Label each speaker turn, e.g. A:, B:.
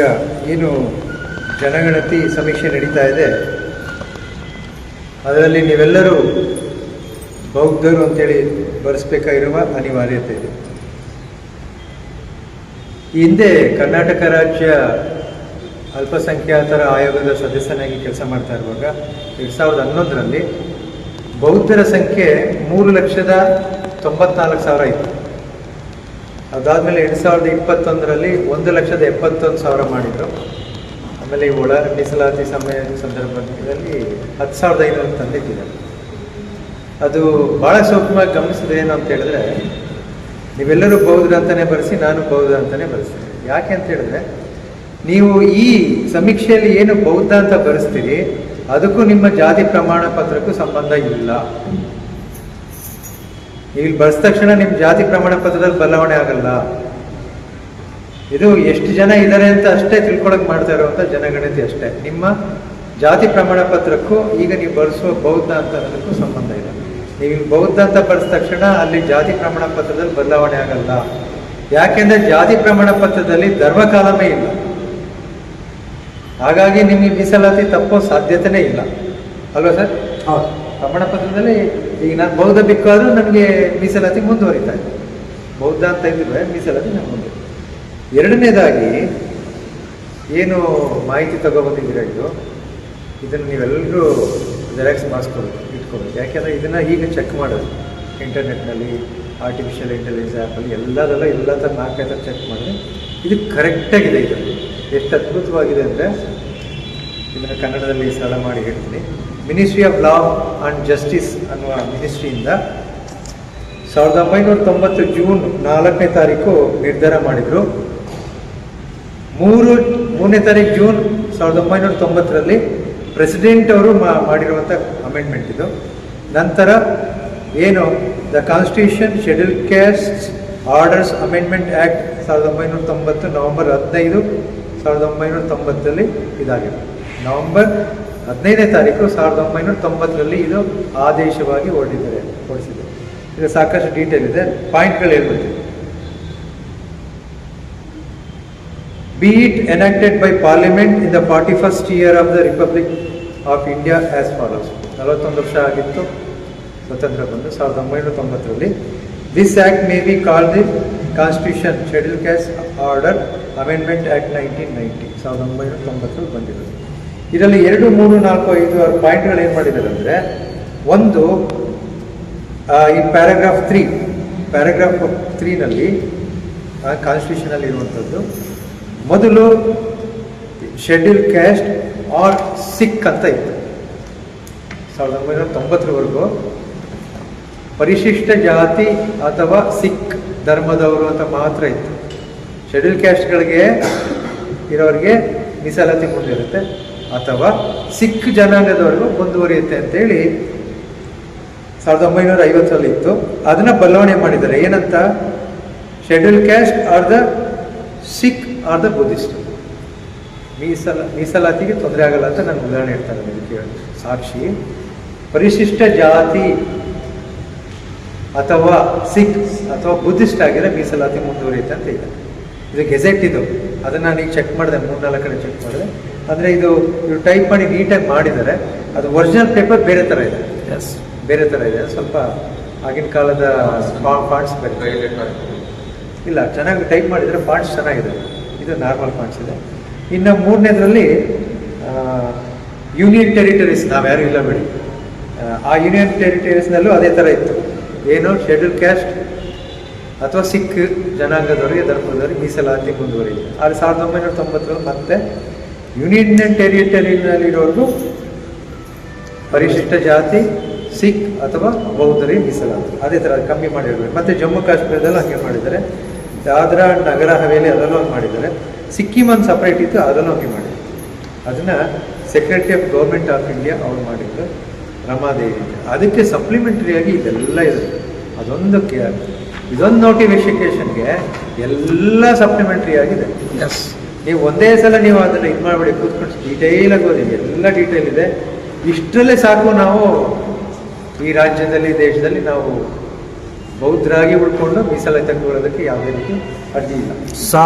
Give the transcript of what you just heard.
A: ಈಗ ಏನು ಜನಗಣತಿ ಸಮೀಕ್ಷೆ ನಡೀತಾ ಇದೆ. ಅದರಲ್ಲಿ ನೀವೆಲ್ಲರೂ ಬೌದ್ಧರು ಅಂತೇಳಿ ಬರೆಸ್ಬೇಕಾಗಿರುವ ಅನಿವಾರ್ಯತೆ ಇದೆ. ಹಿಂದೆ ಕರ್ನಾಟಕ ರಾಜ್ಯ ಅಲ್ಪಸಂಖ್ಯಾತರ ಆಯೋಗದ ಸದಸ್ಯನಾಗಿ ಕೆಲಸ ಮಾಡ್ತಾ ಇರುವಾಗ ಎರಡು ಸಾವಿರದ ಹನ್ನೊಂದರಲ್ಲಿ ಬೌದ್ಧರ ಸಂಖ್ಯೆ ಮೂರು ಲಕ್ಷದ ತೊಂಬತ್ನಾಲ್ಕು ಸಾವಿರ ಇತ್ತು. ಅದಾದಮೇಲೆ ಎರಡು ಸಾವಿರದ ಇಪ್ಪತ್ತೊಂದರಲ್ಲಿ ಒಂದು ಲಕ್ಷದ ಎಪ್ಪತ್ತೊಂದು ಸಾವಿರ ಮಾಡಿದರು. ಆಮೇಲೆ ಈ ಒಳ ಮೀಸಲಾತಿ ಸಮಯ ಸಂದರ್ಭದಲ್ಲಿ ಹತ್ತು ಸಾವಿರದ ಐನೂರು ತಂದಿಟ್ಟಿದ್ದಾರೆ ಅದು ಭಾಳ ಸೂಕ್ಷ್ಮವಾಗಿ ಗಮನಿಸಿದೆ ಏನು ಅಂತ ಹೇಳಿದ್ರೆ, ನೀವೆಲ್ಲರೂ ಬೌದ್ಧ ಅಂತಲೇ ಬರೆಸಿ, ನಾನು ಬೌದ್ಧ ಅಂತಲೇ ಬರೆಸ್ತೀನಿ. ಯಾಕೆ ಅಂತ ಹೇಳಿದ್ರೆ, ನೀವು ಈ ಸಮೀಕ್ಷೆಯಲ್ಲಿ ಏನು ಬೌದ್ಧ ಅಂತ ಬರೆಸ್ತೀರಿ, ಅದಕ್ಕೂ ನಿಮ್ಮ ಜಾತಿ ಪ್ರಮಾಣ ಪತ್ರಕ್ಕೂ ಸಂಬಂಧ ಇಲ್ಲ. ಇಲ್ಲಿ ಬರೆದ ತಕ್ಷಣ ನಿಮ್ಮ ಜಾತಿ ಪ್ರಮಾಣ ಪತ್ರದಲ್ಲಿ ಬದಲಾವಣೆ ಆಗಲ್ಲ. ಇದು ಎಷ್ಟು ಜನ ಇದ್ದಾರೆ ಅಂತ ಅಷ್ಟೇ ತಿಳ್ಕೊಳಕ್ ಮಾಡ್ತಾ ಇರುವಂತ ಜನಗಣತಿ ಅಷ್ಟೇ. ನಿಮ್ಮ ಜಾತಿ ಪ್ರಮಾಣ ಪತ್ರಕ್ಕೂ ಈಗ ನೀವು ಬರೆಸುವ ಬೌದ್ಧ ಅಂತ ಅನ್ನೋದಕ್ಕೂ ಸಂಬಂಧ ಇದೆ. ನೀವು ಬೌದ್ಧ ಅಂತ ಬರೆದ ತಕ್ಷಣ ಅಲ್ಲಿ ಜಾತಿ ಪ್ರಮಾಣ ಪತ್ರದಲ್ಲಿ ಬದಲಾವಣೆ ಆಗಲ್ಲ. ಯಾಕೆಂದ್ರೆ ಜಾತಿ ಪ್ರಮಾಣ ಪತ್ರದಲ್ಲಿ ಧರ್ಮಕಾಲಮೇ ಇಲ್ಲ. ಹಾಗಾಗಿ ನಿಮಗೆ ಮೀಸಲಾತಿ ತಪ್ಪೋ ಸಾಧ್ಯತೆನೇ ಇಲ್ಲ. ಅಲ್ವಾ ಸರ್?
B: ಹೌದು.
A: ಪ್ರಮಾಣ ಪತ್ರದಲ್ಲಿ ಈಗ ನಾನು ಬೌದ್ಧ ಬಿಕ್ಕಾದರೂ ನನಗೆ ಮೀಸಲಾತಿ ಮುಂದುವರಿತಾ ಇದೆ. ಬೌದ್ಧ ಅಂತ ಇದ್ರೆ ಮೀಸಲಾತಿ ನಾನು ಮುಂದೆ ಎರಡನೇದಾಗಿ ಏನು ಮಾಹಿತಿ ತಗೊಬಂದಿದ್ದೀರಾ ಇದು? ಇದನ್ನು ನೀವೆಲ್ಲರೂ ಜೆರಾಕ್ಸ್ ಮಾಡಿಸ್ಕೊಳ್ಬೇಕು ಇಟ್ಕೊಬೇಕು. ಯಾಕೆಂದರೆ ಇದನ್ನು ಈಗ ಚೆಕ್ ಮಾಡೋದು. ಇಂಟರ್ನೆಟ್ನಲ್ಲಿ ಆರ್ಟಿಫಿಷಿಯಲ್ ಇಂಟೆಲಿಜೆನ್ಸ್ ಆ್ಯಪಲ್ಲಿ ಎಲ್ಲದೆಲ್ಲ ಎಲ್ಲ ಥರ ನಾಲ್ಕೈದು ಥರ ಚೆಕ್ ಮಾಡಿದ್ರೆ ಇದು ಕರೆಕ್ಟಾಗಿದೆ ಇದು. ಎಷ್ಟು ಅದ್ಭುತವಾಗಿದೆ ಅಂದರೆ ಇದನ್ನು ಕನ್ನಡದಲ್ಲಿ ಸಲ ಮಾಡಿ ಹೇಳ್ತೀನಿ. Ministry of law and justice ಅನ್ನುವ ಮಿನಿಸ್ಟ್ರಿಯಿಂದ ಸಾವಿರದ ಒಂಬೈನೂರ ತೊಂಬತ್ತು ಜೂನ್ ನಾಲ್ಕನೇ ತಾರೀಕು ನಿರ್ಧಾರ ಮಾಡಿದರು. ಮೂರು, ಮೂರನೇ ತಾರೀಕು ಜೂನ್ ಸಾವಿರದ ಒಂಬೈನೂರ ತೊಂಬತ್ತರಲ್ಲಿ ಪ್ರೆಸಿಡೆಂಟ್ ಅವರು ಮಾಡಿರುವಂಥ ಅಮೆಂಡ್ಮೆಂಟ್ ಇದು. ನಂತರ ಏನು the constitution schedule caste orders amendment act ಸಾವಿರದ ಒಂಬೈನೂರ ತೊಂಬತ್ತು, ನವಂಬರ್ ಹದಿನೈದು ಸಾವಿರದ ಒಂಬೈನೂರ ತೊಂಬತ್ತರಲ್ಲಿ ಇದಾಗಿದೆ ನವೆಂಬರ್ ಹದಿನೈದನೇ ತಾರೀಕು ಸಾವಿರದ ಒಂಬೈನೂರ ತೊಂಬತ್ತರಲ್ಲಿ ಇದು ಆದೇಶವಾಗಿ ಹೊರಡಿದ್ದಾರೆ ಹೊರಡಿಸಿದೆ. ಇದು ಸಾಕಷ್ಟು ಡೀಟೇಲ್ ಇದೆ. ಪಾಯಿಂಟ್ಗಳು be be enacted by parliament in the forty 41st year of the republic of India as follows ನಲವತ್ತೊಂದು ವರ್ಷ ಆಗಿತ್ತು. ಸ್ವತಂತ್ರ ಬಂದು ಸಾವಿರದ ಒಂಬೈನೂರ ತೊಂಬತ್ತರಲ್ಲಿ. This act may be called the constitution schedule caste order amendment act nineteen ninety ಸಾವಿರದ ಒಂಬೈನೂರ ತೊಂಬತ್ತರಲ್ಲಿ ಬಂದಿರೋದು. ಇದರಲ್ಲಿ ಎರಡು, ಮೂರು, ನಾಲ್ಕು, ಐದು, ಆರು ಪಾಯಿಂಟ್ಗಳು ಏನು ಮಾಡಿದ್ದಾರೆ ಅಂದರೆ ಒಂದು ಈ ಪ್ಯಾರಾಗ್ರಾಫ್ ತ್ರೀ ಪ್ಯಾರಾಗ್ರಾಫ್ ತ್ರೀನಲ್ಲಿ ಕಾನ್ಸ್ಟಿಟ್ಯೂಷನಲ್ಲಿ ಇರುವಂಥದ್ದು ಮೊದಲು ಶೆಡ್ಯೂಲ್ ಕ್ಯಾಸ್ಟ್ ಆರ್ ಸಿಕ್ ಅಂತ ಇತ್ತು. ಸಾವಿರದ ಒಂಬೈನೂರ ತೊಂಬತ್ತರವರೆಗೂ ಪರಿಶಿಷ್ಟ ಜಾತಿ ಅಥವಾ ಸಿಖ್ ಧರ್ಮದವರು ಅಂತ ಮಾತ್ರ ಇತ್ತು. ಶೆಡ್ಯೂಲ್ ಕ್ಯಾಸ್ಟ್ಗಳಿಗೆ ಇರೋರಿಗೆ ಮೀಸಲಾತಿ ಮುಂದಿರುತ್ತೆ ಅಥವಾ ಸಿಖ್ ಜನಾಂಗದವರೆಗೂ ಮುಂದುವರಿಯುತ್ತೆ ಅಂತೇಳಿ ಸಾವಿರದ ಒಂಬೈನೂರ ಐವತ್ತರಲ್ಲಿ ಇತ್ತು ಅದನ್ನ ಬದಲಾವಣೆ ಮಾಡಿದ್ದಾರೆ. ಏನಂತ? Schedule caste are the Sikh are the Buddhist ಮೀಸಲ, ಮೀಸಲಾತಿಗೆ ತೊಂದರೆ ಆಗಲ್ಲ ಅಂತ ನಾನು ಉದಾಹರಣೆ ಹೇಳ್ತಾರೆ ಇದಕ್ಕೆ ಸಾಕ್ಷಿ, ಪರಿಶಿಷ್ಟ ಜಾತಿ ಅಥವಾ ಸಿಖ್ ಅಥವಾ ಬುದ್ಧಿಸ್ಟ್ ಆಗಿದ್ರೆ ಮೀಸಲಾತಿ ಮುಂದುವರಿಯುತ್ತೆ ಅಂತ ಇದೆ. ಇದು ಗೆಜೆಟ್ ಇದು ಅದನ್ನು ನಾನು ಈಗ ಚೆಕ್ ಮಾಡಿದೆ ಮೂರ್ನಾಲ್ಕು ಕಡೆ ಚೆಕ್ ಮಾಡಿದೆ ಅಂದರೆ ಇದು ಇವ್ರು ಟೈಪ್ ಮಾಡಿ ನೀಟಾಗಿ ಮಾಡಿದ್ದಾರೆ. ಅದು ಒರಿಜಿನಲ್ ಪೇಪರ್ ಬೇರೆ ಥರ ಇದೆ.
B: ಎಸ್
A: ಬೇರೆ ಥರ ಇದೆ. ಸ್ವಲ್ಪ ಆಗಿನ ಕಾಲದ ಫಾಂಟ್ಸ್ ಬೇರೆ. ಇಲ್ಲ ಚೆನ್ನಾಗಿ ಟೈಪ್ ಮಾಡಿದರೆ ಫಾಂಟ್ಸ್ ಚೆನ್ನಾಗಿದೆ. ಇದು ನಾರ್ಮಲ್ ಫಾಂಟ್ಸ್ ಇದೆ. ಇನ್ನು ಮೂರನೇದರಲ್ಲಿ ಯೂನಿಯನ್ ಟೆರಿಟರೀಸ್ ನಾವ್ಯಾರು ಇಲ್ಲ ಬಿಡಿ. ಆ, ಆ ಯೂನಿಯನ್ ಟೆರಿಟರೀಸ್ನಲ್ಲೂ ಅದೇ ಥರ ಇತ್ತು. ಏನು? ಶೆಡ್ಯೂಲ್ ಕ್ಯಾಸ್ಟ್ ಅಥವಾ ಸಿಖ್ ಜನಾಂಗದವರಿಗೆ ಧರ್ಮದವರಿಗೆ ಮೀಸಲಾತಿ ಮುಂದುವರಿಯಿತು. ಆದರೆ ಸಾವಿರದ ಒಂಬೈನೂರ ತೊಂಬತ್ತರಲ್ಲಿ ಮತ್ತೆ ಯೂನಿಯನ್ ಟೆರಿಟರಿನಲ್ಲಿರೋರ್ಗೂ ಪರಿಶಿಷ್ಟ ಜಾತಿ, ಸಿಖ್ ಅಥವಾ ಬೌದ್ಧರಿಗೆ ಮೀಸಲಾತಿ. ಅದೇ ಥರ ಕಮ್ಮಿ ಮಾಡಿರ್ಬೇಕು. ಮತ್ತು ಜಮ್ಮು ಕಾಶ್ಮೀರದಲ್ಲಿ ಹಾಗೆ ಮಾಡಿದ್ದಾರೆ. ದಾದ್ರಾ, ನಗರ ಹವೇಲಿ ಅದರಲ್ಲೂ ಹಂಗೆ ಮಾಡಿದ್ದಾರೆ. ಸಿಕ್ಕಿಂ ಒಂದು ಸಪ್ರೇಟ್ ಇತ್ತು, ಅದನ್ನು ಹಂಗೆ ಮಾಡಿದ್ದಾರೆ. ಅದನ್ನು secretary of government of India ಅವ್ರು ಮಾಡಿದ್ದು, ರಮಾದೇವಿ. ಅದಕ್ಕೆ ಸಪ್ಲಿಮೆಂಟರಿಯಾಗಿ ಇದೆಲ್ಲ ಇದೆ ಅದೊಂದು ಇದೊಂದು ನೋಟಿಫಿಕೇಶನ್ಗೆ ಎಲ್ಲ ಸಪ್ಲಿಮೆಂಟರಿ ಆಗಿದೆ.
B: ಎಸ್
A: ನೀವು ಒಂದೇ ಸಲ ನೀವು ಅದನ್ನು ಇದು ಮಾಡಬೇಡಿ, ಕೂತ್ಕೊಂಡು ಡೀಟೇಲಾಗಿ ಓದಿ, ಎಲ್ಲ ಡೀಟೇಲ್ ಇದೆ. ಇಷ್ಟರಲ್ಲೇ ಸಾಕು ನಾವು ಈ ರಾಜ್ಯದಲ್ಲಿ, ದೇಶದಲ್ಲಿ ನಾವು ಬೌದ್ಧರಾಗಿ ಉಳ್ಕೊಂಡು ಮೀಸಲಾತಿ ತಗೊಳ್ಳೋದಕ್ಕೆ ಯಾವುದೇ ರೀತಿ ಅಡ್ಡಿ ಇಲ್ಲ.
B: ಸಾ